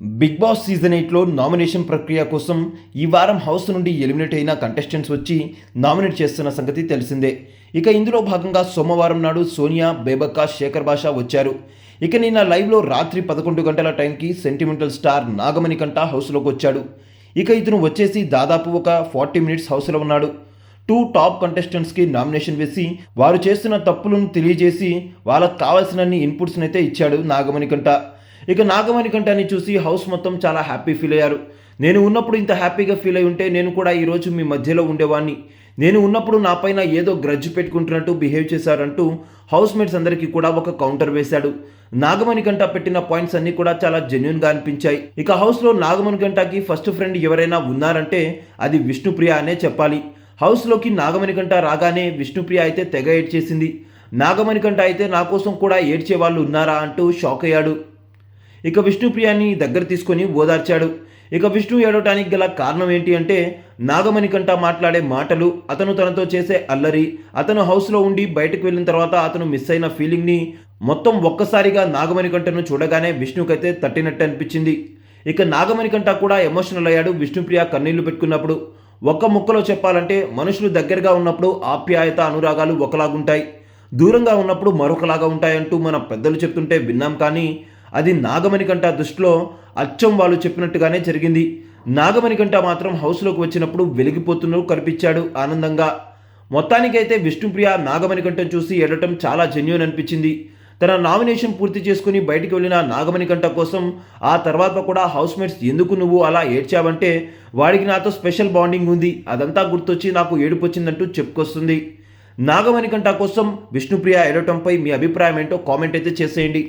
Big boss season ఎయిట్లో nomination ప్రక్రియ కోసం ఈ వారం హౌస్ నుండి ఎలిమినేట్ అయిన కంటెస్టెంట్స్ వచ్చి నామినేట్ చేస్తున్న సంగతి తెలిసిందే. ఇక ఇందులో భాగంగా సోమవారం నాడు సోనియా బేబక్క శేఖర్ బాషా వచ్చారు. ఇక నిన్న లైవ్లో రాత్రి పదకొండు గంటల టైంకి సెంటిమెంటల్ స్టార్ నాగమణి కంట హౌస్లోకి వచ్చాడు. ఇక ఇతను వచ్చేసి దాదాపు ఒక ఫార్టీ మినిట్స్ హౌస్లో ఉన్నాడు. టూ టాప్ కంటెస్టెంట్స్కి నామినేషన్ వేసి వారు చేస్తున్న తప్పులను తెలియజేసి వాళ్ళకు కావాల్సినన్ని ఇన్పుట్స్ని అయితే ఇచ్చాడు నాగమణి కంట ఇక నాగమణి చూసి హౌస్ మొత్తం చాలా హ్యాపీ ఫీల్ అయ్యారు. నేను ఉన్నప్పుడు ఇంత హ్యాపీగా ఫీల్ అయి ఉంటే నేను కూడా ఈరోజు మీ మధ్యలో ఉండేవాడిని నేను ఉన్నప్పుడు నా పైన ఏదో గ్రడ్జ్ పెట్టుకుంటున్నట్టు బిహేవ్ చేశారంటూ హౌస్ మేట్స్ అందరికీ కూడా ఒక కౌంటర్ వేశాడు. నాగమణి కంట పెట్టిన పాయింట్స్ అన్నీ కూడా చాలా జెన్యున్గా అనిపించాయి. ఇక హౌస్లో నాగమణి కంటకి ఫస్ట్ ఫ్రెండ్ ఎవరైనా ఉన్నారంటే అది విష్ణుప్రియ అనే చెప్పాలి. హౌస్లోకి నాగమణి కంట రాగానే విష్ణుప్రియ అయితే తెగ ఏడ్చేసింది. నాగమణి కంట అయితే నా కోసం కూడా ఏడ్చే వాళ్ళు ఉన్నారా అంటూ షాక్ అయ్యాడు. ఇక విష్ణుప్రియాని దగ్గర తీసుకొని ఓదార్చాడు. ఇక విష్ణు ఏడవటానికి గల కారణం ఏంటి అంటే నాగమణి కంట మాట్లాడే మాటలు అతను తనతో చేసే అల్లరి అతను హౌస్లో ఉండి బయటకు వెళ్ళిన తర్వాత అతను మిస్ అయిన ఫీలింగ్ని మొత్తం ఒక్కసారిగా నాగమణి కంటను చూడగానే విష్ణుకైతే తట్టినట్టు అనిపించింది. ఇక నాగమణి కంట కూడా ఎమోషనల్ అయ్యాడు విష్ణుప్రియ కన్నీళ్ళు పెట్టుకున్నప్పుడు. ఒక్క ముక్కలో చెప్పాలంటే మనుషులు దగ్గరగా ఉన్నప్పుడు ఆప్యాయత అనురాగాలు ఒకలాగుంటాయి. దూరంగా ఉన్నప్పుడు మరొకలాగా ఉంటాయంటూ మన పెద్దలు చెప్తుంటే విన్నాం కానీ అది నాగమణికంట దృష్టిలో అచ్చం వాళ్ళు చెప్పినట్టుగానే జరిగింది. నాగమణికంట మాత్రం హౌస్లోకి వచ్చినప్పుడు వెలిగిపోతున్నూ కనిపించాడు ఆనందంగా. మొత్తానికైతే విష్ణుప్రియ నాగమణికంఠం చూసి ఎడటం చాలా జెన్యున్ అనిపించింది. తన నామినేషన్ పూర్తి చేసుకుని బయటికి వెళ్ళిన నాగమణికంఠ కోసం ఆ తర్వాత కూడా హౌస్ మేట్స్ ఎందుకు నువ్వు అలా ఏడ్చావంటే వాడికి నాతో స్పెషల్ బాండింగ్ ఉంది. అదంతా గుర్తొచ్చి నాకు ఏడుపు వచ్చిందంటూ చెప్పుకొస్తుంది. నాగమణికంఠ కోసం విష్ణుప్రియ ఏడటంపై మీ అభిప్రాయం ఏంటో కామెంట్ అయితే చేసేయండి.